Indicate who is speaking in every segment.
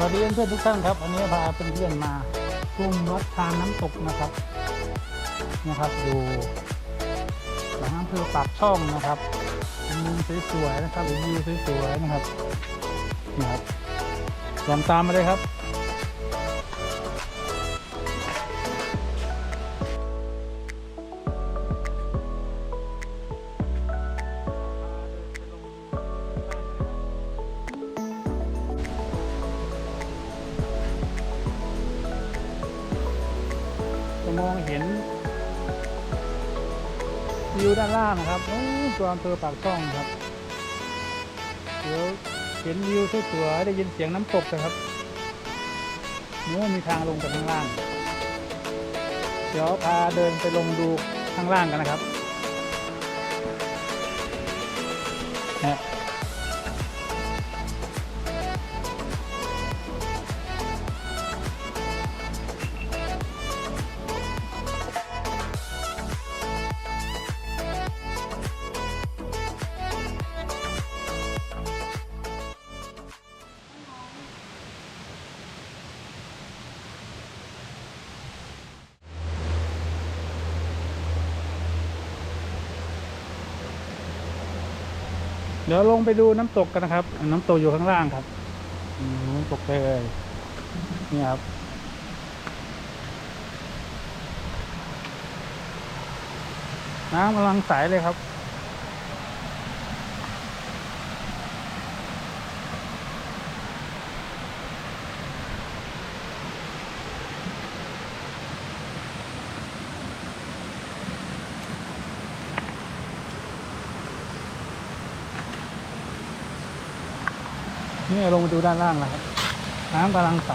Speaker 1: วัสดีเพื่อนทุกท่านครับอันนี้พาเพื่อนๆมาชมวัดทานน้ำตกนะครับนะครับดูหลังอำเภอปากช่องนะครับมุมสวยๆนะครับวิวสวยๆนะครับนี่ครับลองตามมาเลยครับ มองเห็นวิวด้านล่างนะครับโอ้ตัวอำเภอปากช่องครับ เดี๋ยวเห็นวิวสวยๆได้ยินเสียงน้ำตกนะครับนู้นมีทางลงไปข้างล่าง เดี๋ยวพาเดินไปลงดูข้างล่างกันนะครับ เดี๋ยวลงไปดูน้ำตกกันนะครับ น้ำตกอยู่ข้างล่างครับน้ำตกเลยนี่ครับน้ำกำลังใสเลยครับ ลงมาดูด้านล่างแล้วครับ น้ำกำลังใส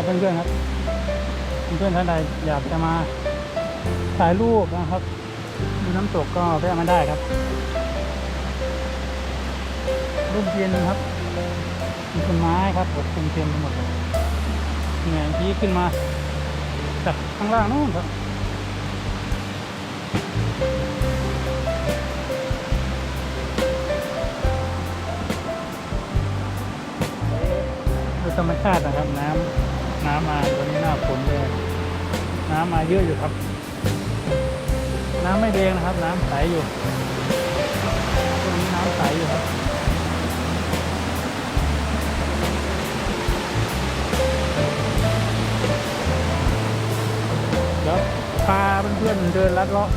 Speaker 1: นี่ครับเพื่อนๆครับ เพื่อนๆท่านใดอยากจะมาถ่ายรูปนะครับดูน้ำตกก็แวะมาได้ครับร่มเย็นครับ มีต้นไม้ครับปกคลุมเต็มไปหมดเลยเนี่ยที่ขึ้นมาจากข้างล่างนู้นครับดยธรรมชาตินะครับน้ำ น้ำมาตอนนี้หน้าฝนเลยน้ำมาเยอะอยู่ครับ น้ำไม่แดงนะครับ น้ำใสอยู่ตรงนี้น้ำใสอยู่ครับเดี๋ยวพาเพื่อนๆเดินลัดเลาะ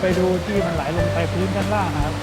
Speaker 1: ไปดูที่มันไหลลงไปพื้นด้านล่างนะครับ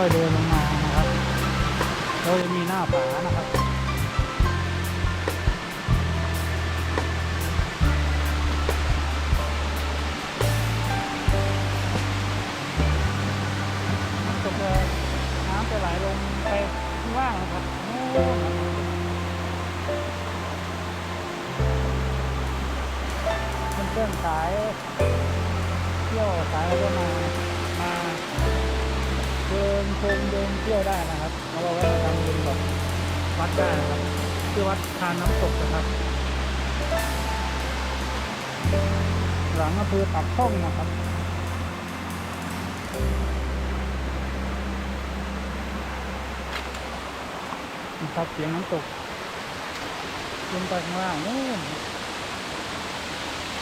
Speaker 1: ค่อยๆเดินลงมานะครับเราจะมีหน้าผานะครับน้ำตกเลยน้ำจะไหลลงไปข้างล่างนะครับเพื่อนๆสายเที่ยวสายอะไรก็มามา เดินชมเดินเที่ยวได้นะครับแล้วเราก็มาทำบุญกับวัดได้นะครับที่วัดทานน้ำตกนะครับ หลังอำเภอปากช่องนะครับนะครับเสียงน้ำตกลงไปข้างล่างนู่น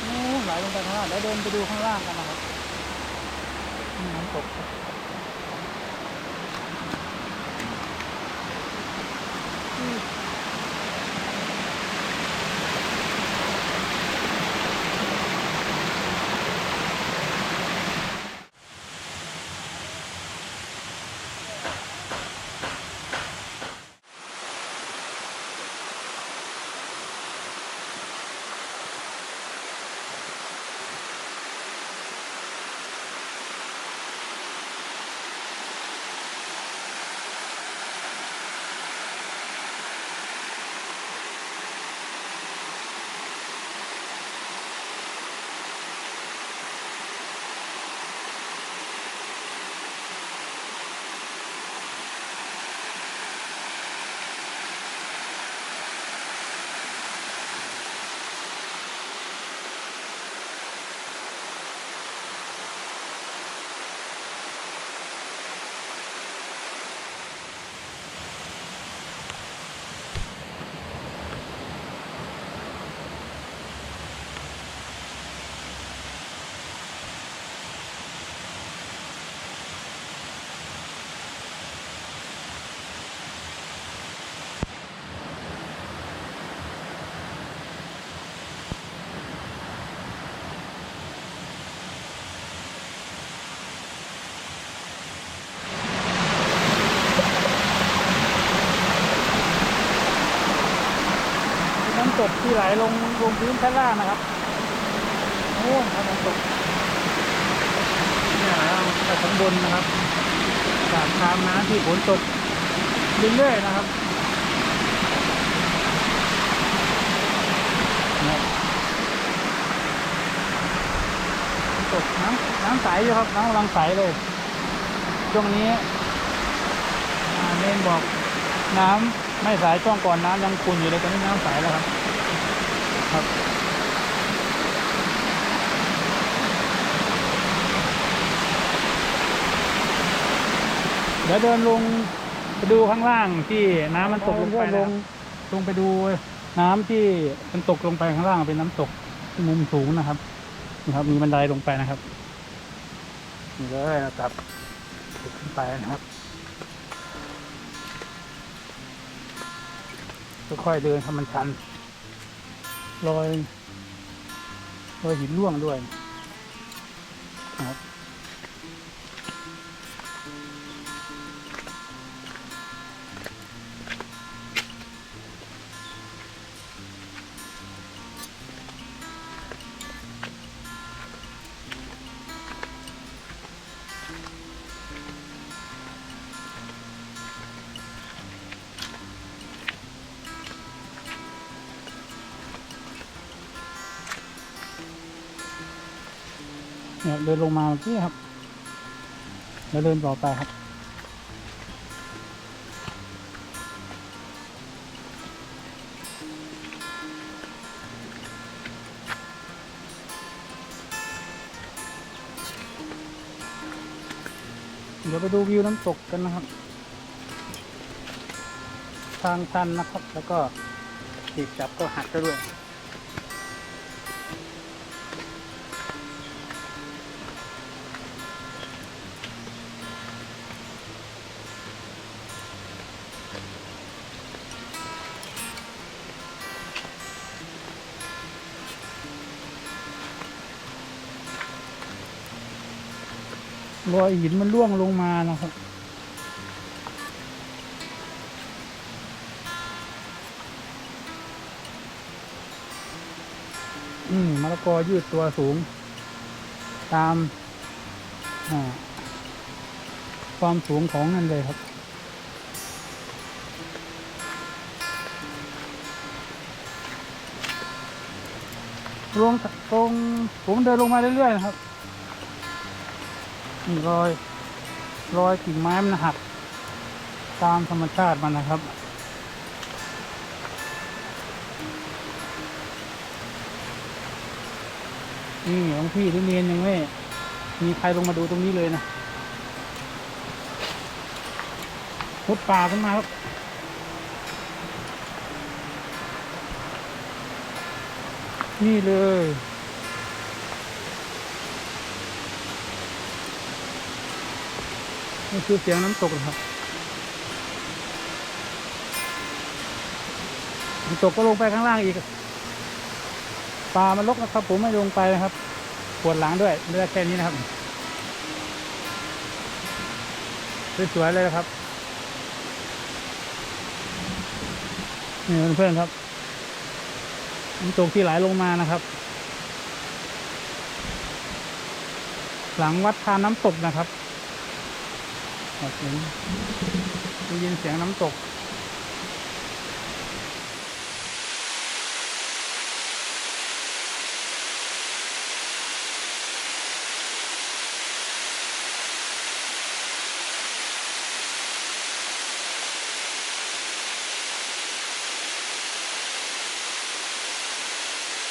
Speaker 1: นู่นไหลลงไปข้างล่างแล้วเดินไปดูข้างล่างกันนะครับน้ำตก ตกที่ไหลลงลงพื้นชั้นล่างนะครับโอ้ยน้ำตกเนี่ยเราไปข้างบนนะครับจากทางน้ำที่ฝนตกเรื่อยๆนะครับนะครับน้ำตกน้ำน้ำใสอยู่ครับน้ำกำลังใสเลยช่วงนี้อ่าเนนบอกน้ำไม่ใสช่วงก่อนน้ำยังขุ่นอยู่เลยตอนนี้น้ำใสแล้วครับ ครับ เดี๋ยวเดินลงไปดูข้างล่างที่น้ำมันตกลงไปลงลงไปดูน้ำที่มันตกลงไปข้างล่างเป็นน้ำตกที่มุมสูงนะครับนี่ครับ มีบันไดลงไปนะครับนี่เลยนะครับขึ้นไปนะครับ ค่อยๆเดินทำมันชัน รอยรอยหินร่วงด้วยครับ เนี่ยเดินลงมาเมื่อกี้ครับ แล้วเดินต่อไปครับ เดี๋ยวไปดูวิวน้ำตกกันนะครับ ทางชันนะครับ แล้วก็ตีบจับก็หักไปด้วย รอยหินมันร่วงลงมานะครับ อืมมะละกอยืดตัวสูง ตามความสูงของนั่นเลยครับลงตรงผมเดินลงมาเรื่อยๆนะครับ รอยรอยกิ่งไม้มันหัก ตามธรรมชาติมันนะครับ นี่หลวงพี่ทุเรียนยังไม่มีใครลงมาดูตรงนี้เลยนะพุดป่าขึ้นมาครับนี่เลย นี่คือเสียงน้ำตกนะครับน้ำตกก็ลงไปข้างล่างอีกป่ามันรกนะครับ ผมไม่ลงไปนะครับปวดหลังด้วยเลือแค่นี้นะครับสวยๆเลยนะครับนี่เพื่อนๆครับน้ำตกที่ไหลลงมานะครับ หลังวัดทานน้ำตกนะครับ ครับผมได้ยินเสียงน้ำตก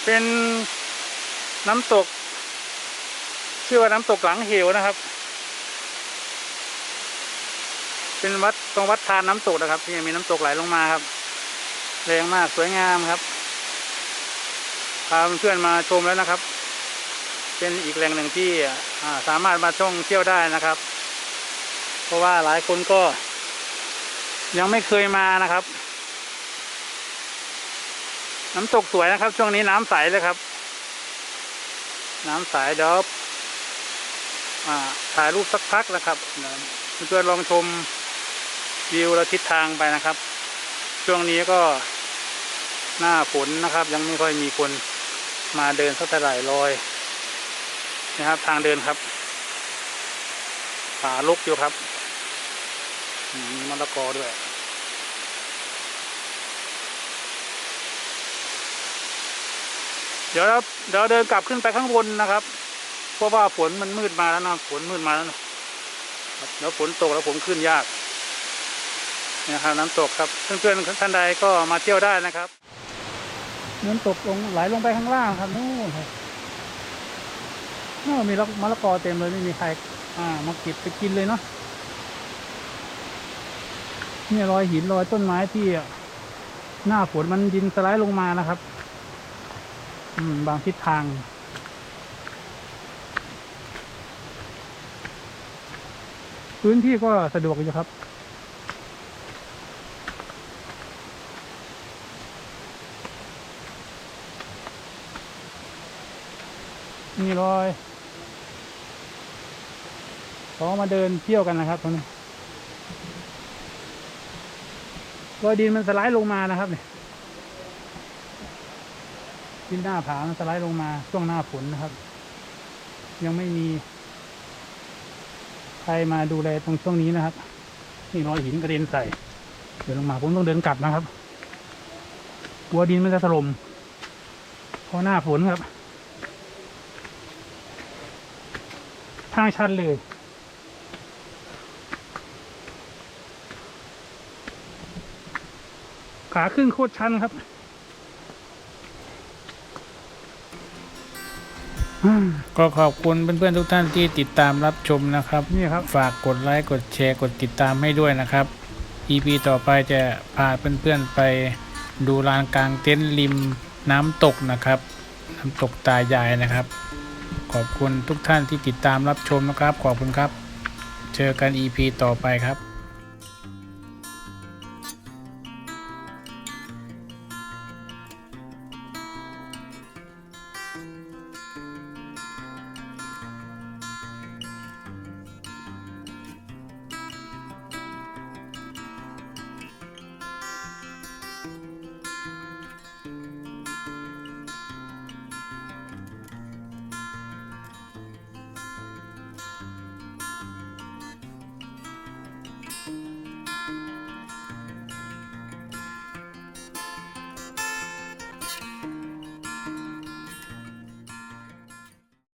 Speaker 1: เป็นน้ำตก ชื่อว่าน้ำตกหลังเหวนะครับ เป็นวัดตรงวัดทานน้ำตกนะครับ ที่มีน้ำตกไหลลงมาครับแรงมากสวยงามครับพาเพื่อนมาชมแล้วนะครับ เป็นอีกแหล่งหนึ่งที่สามารถมาท่องเที่ยวได้นะครับ เพราะว่าหลายคนก็ ยังไม่เคยมานะครับ น้ำตกสวยนะครับ ช่วงนี้น้ำใสเลยครับ น้ำใสเดี๋ยวอ่าถ่ายรูปสักพักนะครับเพื่อนๆลองชม วิวและทิศทางไปนะครับ ช่วงนี้ก็หน้าฝนนะครับ ยังไม่ค่อยมีคนมาเดินสักเท่าไหร่ลอยนะครับ ทางเดินครับป่าลกอยู่ครับมมีมะละกอด้วยเดี๋ยวเราเดี๋ยวเดินกลับขึ้นไปข้างบนนะครับ เพราะว่าฝนมันมืดมาแล้วนะฝนมืดมาแล้วนะครับเดี๋ยวฝนตกแล้วผมขึ้นยาก นะครับน้ำตกครับเพื่อนๆท่านใดก็มาเที่ยวได้นะครับ น้ำตกลงไหลลงไปข้างล่างครับนู่นครับนู่นมีมะละกอเต็มเลยไม่มีใคร อ่ามาเก็บไปกินเลยเนาะนี่รอยหินรอยต้นไม้ที่หน้าฝนมันดินสไลด์ลงมานะครับ อืม บางทิศทางพื้นที่ก็สะดวกอยู่ครับ มีรอยเขามาเดินเที่ยวกันนะครับตรงนี้รอยดินมันสไลด์ลงมานะครับเนี่ยที่หน้าผามันสไลด์ลงมาช่วงหน้าฝนนะครับ ยังไม่มี ใครมาดูแลตรงช่วงนี้นะครับนี่รอยหินกระเด็นใส่ เดินลงมาผมต้องเดินกลับนะครับกลัวดินมันจะถล่มเพราะหน้าฝนครับ ทางชันเลย ขาขึ้นโคตรชันครับ
Speaker 2: ก็ขอบคุณเพื่อนๆทุกท่านที่ติดตามรับชมนะครับ
Speaker 1: นี่ครับ
Speaker 2: ฝากกดไลค์กดแชร์กดติดตามให้ด้วยนะครับ EP ต่อไปจะพาเพื่อนๆไปดูลานกลางเต็นท์ริมน้ำตกนะครับ น้ำตกตายายนะครับ ขอบคุณทุกท่านที่ติดตามรับชมนะครับ ขอบคุณครับ เจอกัน EP ต่อไปครับ